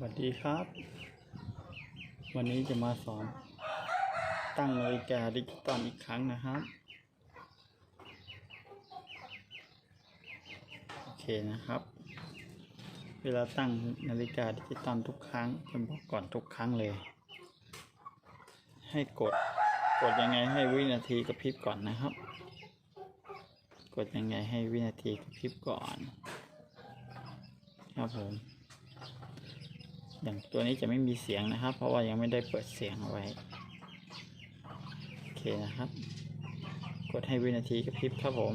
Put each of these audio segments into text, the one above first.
สวัสดีครับ วันนี้จะมาสอน ตั้งนาฬิกาดิจิตอลอีกครั้งนะครับ โอเคนะครับ เวลาตั้งนาฬิกาดิจิตอลทุกครั้งจะบอกก่อนทุกครั้งเลย ให้กดกดยังไงให้วินาทีกระพริบก่อนนะครับ กดยังไงให้วินาทีกระพริบก่อน ครับผม อย่างตัวนี้จะไม่มีเสียงนะครับ เพราะว่ายังไม่ได้เปิดเสียงเอาไว้ โอเคนะครับ กดให้วินาทีกระพริบครับผม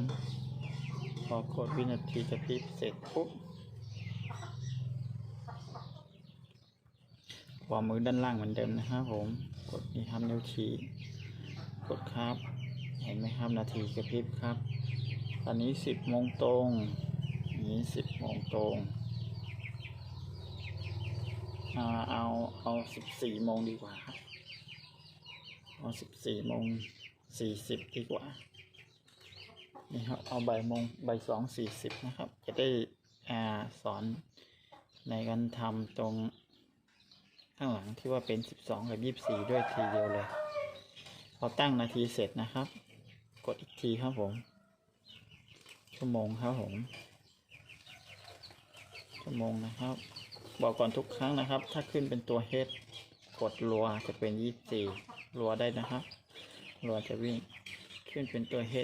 พอกดวินาทีกระพริบเสร็จปุ๊บวางมือด้านล่างเหมือนเดิมนะครับผม กดนี่ครับนิ้วชี้ กดครับ เห็นไหมครับนาทีกระพริบครับ ตอนนี้สิบโมงตรงอันนี้สิบโมงตรง อาเอาเอาสิบสี่โมงดีกว่า เอาสิบสี่โมงสี่สิบดีกว่า นี่ครับ เอาบ่ายโมงบ่ายสองสี่สิบนะครับ จะได้อ่าสอนในการทำตรงข้างหลังที่ว่าเป็นสิบสองกับยี่สิบสี่ด้วยทีเดียวเลย พอตั้งนาทีเสร็จนะครับ กดอีกทีครับผม ชั่วโมงครับผมชั่วโมงนะครับ บอกก่อนทุกครั้งนะครับ ถ้าขึ้นเป็นตัว H กดรัวจะเป็น24รัวได้นะครับรัวจะวิ่งขึ้นเป็นตัว H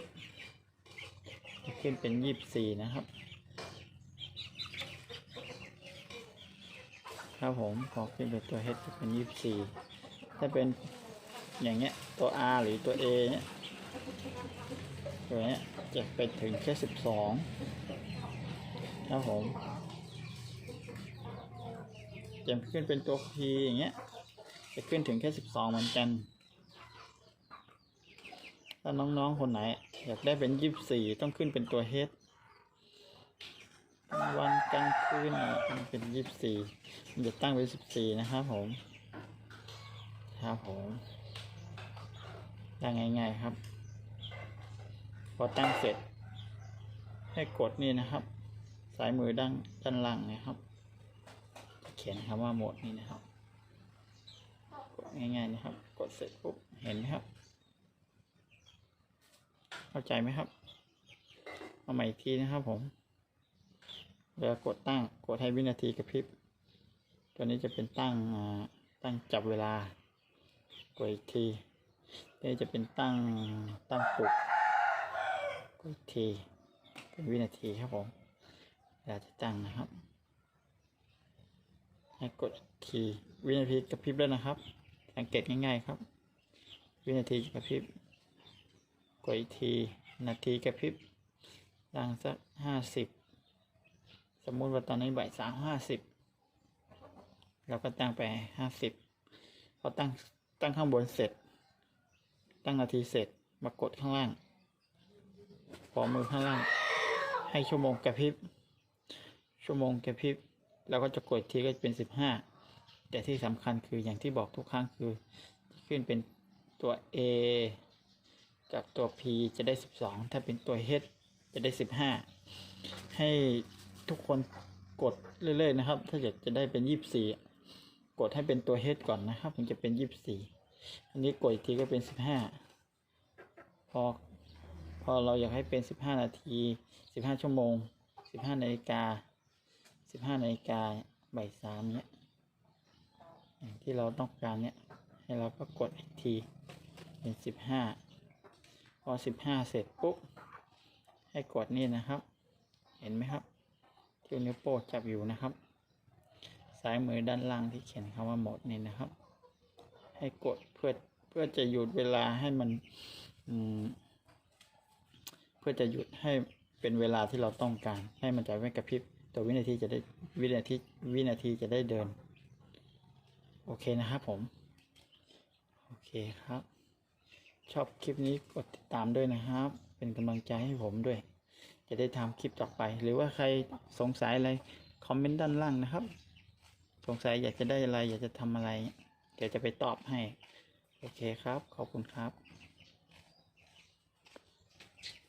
จะขึ้นเป็น24นะครับ ครับผมพอขึ้นเป็นตัว H จะเป็น24ถ้าเป็นอย่างเงี้ยตัว R หรือตัว A เนี่ยตัวเนี้ยจะไปถึงแค่12ครับผม จะขึ้นเป็นตัว P อย่างเงี้ย จะขึ้นถึงแค่12เหมือนกัน ถ้าน้องๆ คนไหน อยากได้เป็น24ต้องขึ้นเป็นตัว H วันกลางคืนมันเป็น24มันจะตั้งเป็น14นะครับผม ครับผมตั้งง่ายๆครับ พอตั้งเสร็จ ให้กดนี่นะครับ สายมือด้านด้านล่างนะครับ เขียนคำว่าโหมดนี่นะครับ กดง่ายๆนะครับ กดเสร็จปุ๊บ เห็นไหมครับ เข้าใจไหมครับ เอาใหม่อีกทีนะครับผม เวลากดตั้ง กดให้วินาทีกระพริบ ตัวนี้จะเป็นตั้งตั้งจับเวลา กดอีกทีนี่จะเป็นตั้งตั้งปลุกกดอีกที เป็นวินาทีครับผมเวลาจะตั้งนะครับ ให้กดทีวินาทีกระพริบแล้วนะครับ สังเกตง่ายๆครับ วินาทีกระพริบกดอีกทีนาทีกระพริบดังสักห้าสิบสมมุติว่าตอนนี้บ่ายสามห้าสิบเราก็ตั้งไปห้าสิบพอตั้งตั้งข้างบนเสร็จ ตั้งนาทีเสร็จมากดข้างล่างขอมือข้างล่าง ให้ชั่วโมงกระพริบชั่วโมงกระพริบ เราก็จะกดทีก็จะเป็นสิบห้าแต่ที่สำคัญคืออย่างที่บอกทุกครั้งคือขึ้นเป็นตัว A กับตัว P จะได้สิบสองถ้าเป็นตัว H จะได้สิบห้าให้ทุกคนกดเรื่อยๆนะครับ ถ้าอยากจะได้เป็นยี่สิบสี่กดให้เป็นตัว H ก่อนนะครับถึงจะเป็นยี่สิบสี่อันนี้กดอีกทีก็เป็นสิบห้าพอพอเราอยากให้เป็นสิบห้านาทีสิบห้าชั่วโมงสิบห้านาฬิกา สิบห้านาฬิกาบ่ายสามเนี้ยที่เราต้องการเนี้ยให้เราก็กดอีกที เป็นสิบห้าพอสิบห้าเสร็จปุ๊บ ให้กดนี่นะครับ เห็นไหมครับ ที่นิ้วโป้จับอยู่นะครับซ้ายมือด้านล่างที่เขียนคำว่าหมดนี่นะครับ ให้กดเพื่อเพื่อจะหยุดเวลาให้มันอืมเพื่อจะหยุดให้เป็นเวลาที่เราต้องการ ให้มันจะไม่กระพริบ ตัววินาทีจะได้วินาทีวินาทีจะได้เดิน โอเคนะครับผม โอเคครับ ชอบคลิปนี้กดติดตามด้วยนะครับ เป็นกำลังใจให้ผมด้วย จะได้ทำคลิปต่อไป หรือว่าใครสงสัยอะไร คอมเมนต์ด้านล่างนะครับ สงสัยอยากจะได้อะไร อยากจะทำอะไร เดี๋ยวจะไปตอบให้ โอเคครับ ขอบคุณครับ